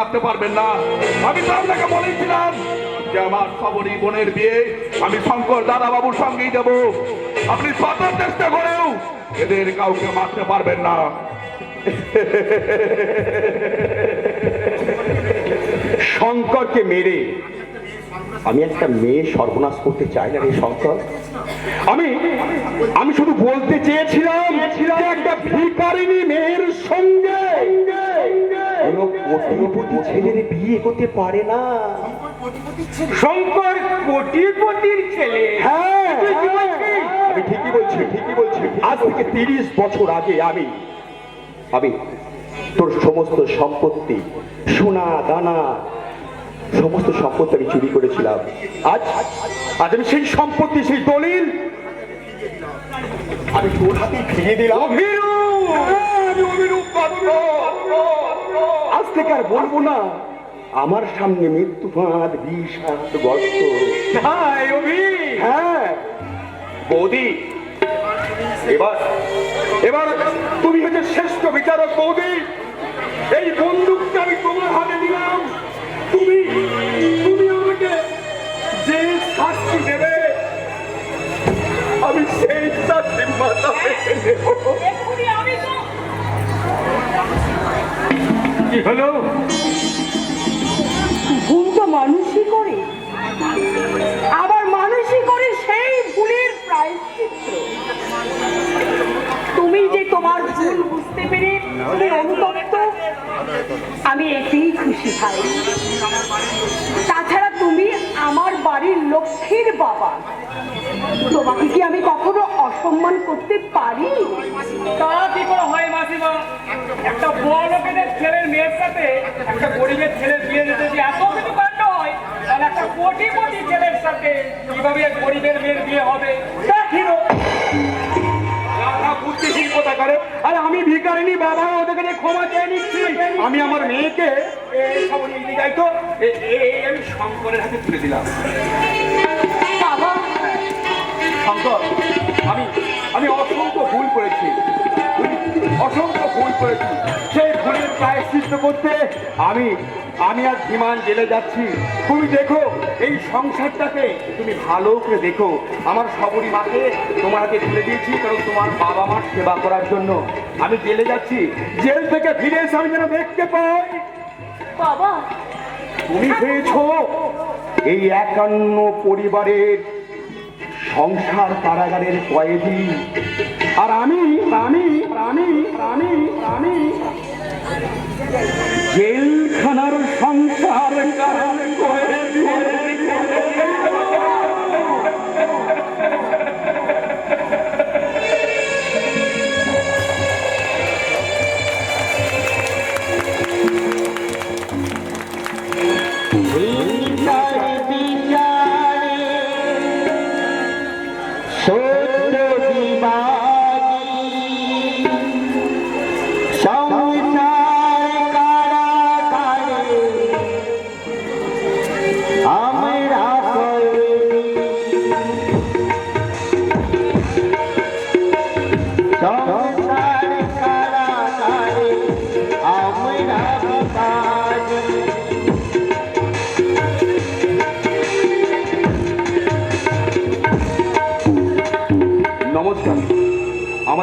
রাখতে পারবেন না। আমি তো আপনাকে বলেছিলাম যে আমার সবরই বোনের বিয়ে আমি শঙ্কর দাদা বাবুর সঙ্গেই দেব। আপনি শত চেষ্টা করেও এদের কাউকে মারতে পারবেন না। শঙ্করকে মেরে আমি একটা মেয়ে সর্বনাশ করতে চাই না রে শঙ্কর। আমি আমি শুধু বলতে চেয়েছিলাম একটা ভিকারিনী মেয়ের সঙ্গে কোটিপতি ছেলের বিয়ে পারে না। শঙ্কর কোটিপতির ছেলে। হ্যাঁ আমি ঠিকই বলছি ঠিকই বলছি। আজ থেকে তিরিশ বছর আগে আমি আমি তোর সমস্ত সম্পত্তি সোনা দানা সমস্ত সম্পত্তি আমি চুরি করেছিলাম। আজ আজ আমি সেই সম্পত্তি সেই দলিল আমি তোর হাতে ফিরিয়ে দিলাম। হ্যাঁ, অভিরূপ পাত্র। আজ থেকে আর বলব না আমার সামনে মৃত্যু ফাঁদ বিষাক্ত গর্ত। হ্যাঁ বৌদি এবার এবার তুমি হচ্ছে শ্রেষ্ঠ বিচারক বৌদি। এই বন্দুকটা আমি তোমার হাতে দিলাম। তুমি তুমি আমাকে যে শাস্তি দেবে আমি সেই শাস্তি মাথা পেতে নেব। হলো ভুল তো মানুষই করে। আবার মানুষই করে সেই ভুলের প্রায়শ্চিত্ত। তুমি যে তোমার ভুল বুঝতে পেরে তুমি অনুতপ্ত আমি এতেই খুশি ভাই। তাছাড়া তুমি আমার বাড়ির লক্ষ্মীর বাবা। তোমাকে কি আমি কখনো অসম্মান করতে পারি? তা কি করে হয় একটা বড় লোকেদের ছেলের মেয়ের সাথে একটা গরিবের ছেলের বিয়ে দিতে যে এত কিছু কাণ্ড হয়, তাহলে একটা কোটিপতি ছেলের সাথে কীভাবে গরিবের মেয়ের বিয়ে হবে, তা ঠিক আর আমি ভিকারিনী বাবা ওদের কাছে ক্ষমা চেয়ে নিচ্ছি। আমি আমার মেয়েকে তো। আমি শঙ্করের হাতে দিলাম। শঙ্কর, আমি আমি অসংখ্য অসংখ্য ভুল করেছি। সেই ভুলের প্রায়শ্চিত্ত করতে আমি আমি আর বিমান জেলে যাচ্ছি। তুমি দেখো এই সংসারটাকে তুমি ভালো করে দেখো। আমার সবরী মাকে তোমার হাতে তুলে দিয়েছি কারণ তোমার বাবা মার সেবা করার জন্য। আমি জেলে যাচ্ছি। জেল থেকে ফিরে এসে আমি যেন দেখতে পাই। বাবা। তুমি হয়েছ এই একান্ন পরিবারের সংসার কারাগারের কয়েদি।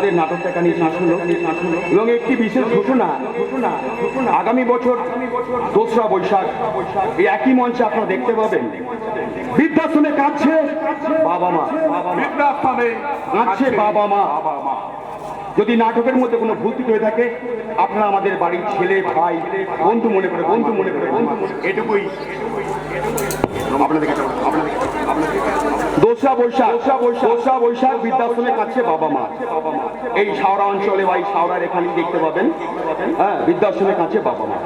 আমাদের নাটকটা কানি শেষ হলো এবং একটি বিশেষ ঘোষণা আগামী বছর দোসরা বৈশাখ এই একই মঞ্চে আপনারা দেখতে পাবেন। বৃদ্ধাশ্রমে কাঁদছে বাবা মা। বাবা মা। বৃদ্ধাশ্রমে কাঁদছে বাবা মা। যদি নাটকের মধ্যে কোনো ভুল হয়ে থাকে আপনারা আমাদের বাড়ির ছেলে ভাই বন্ধু মনে করে বন্ধু মনে করে। এটুকুই। আপনাদের। দোসরা বৈশাখ দোসরা বৈশাখ। দোসরা বৈশাখ বৃদ্ধাশ্রমে কাছে বাবা মা। বাবা মা এই সাওরা অঞ্চলে বা এই সাওরার এখানেই দেখতে পাবেন। হ্যাঁ বৃদ্ধাশ্রমে কাছে বাবা মা।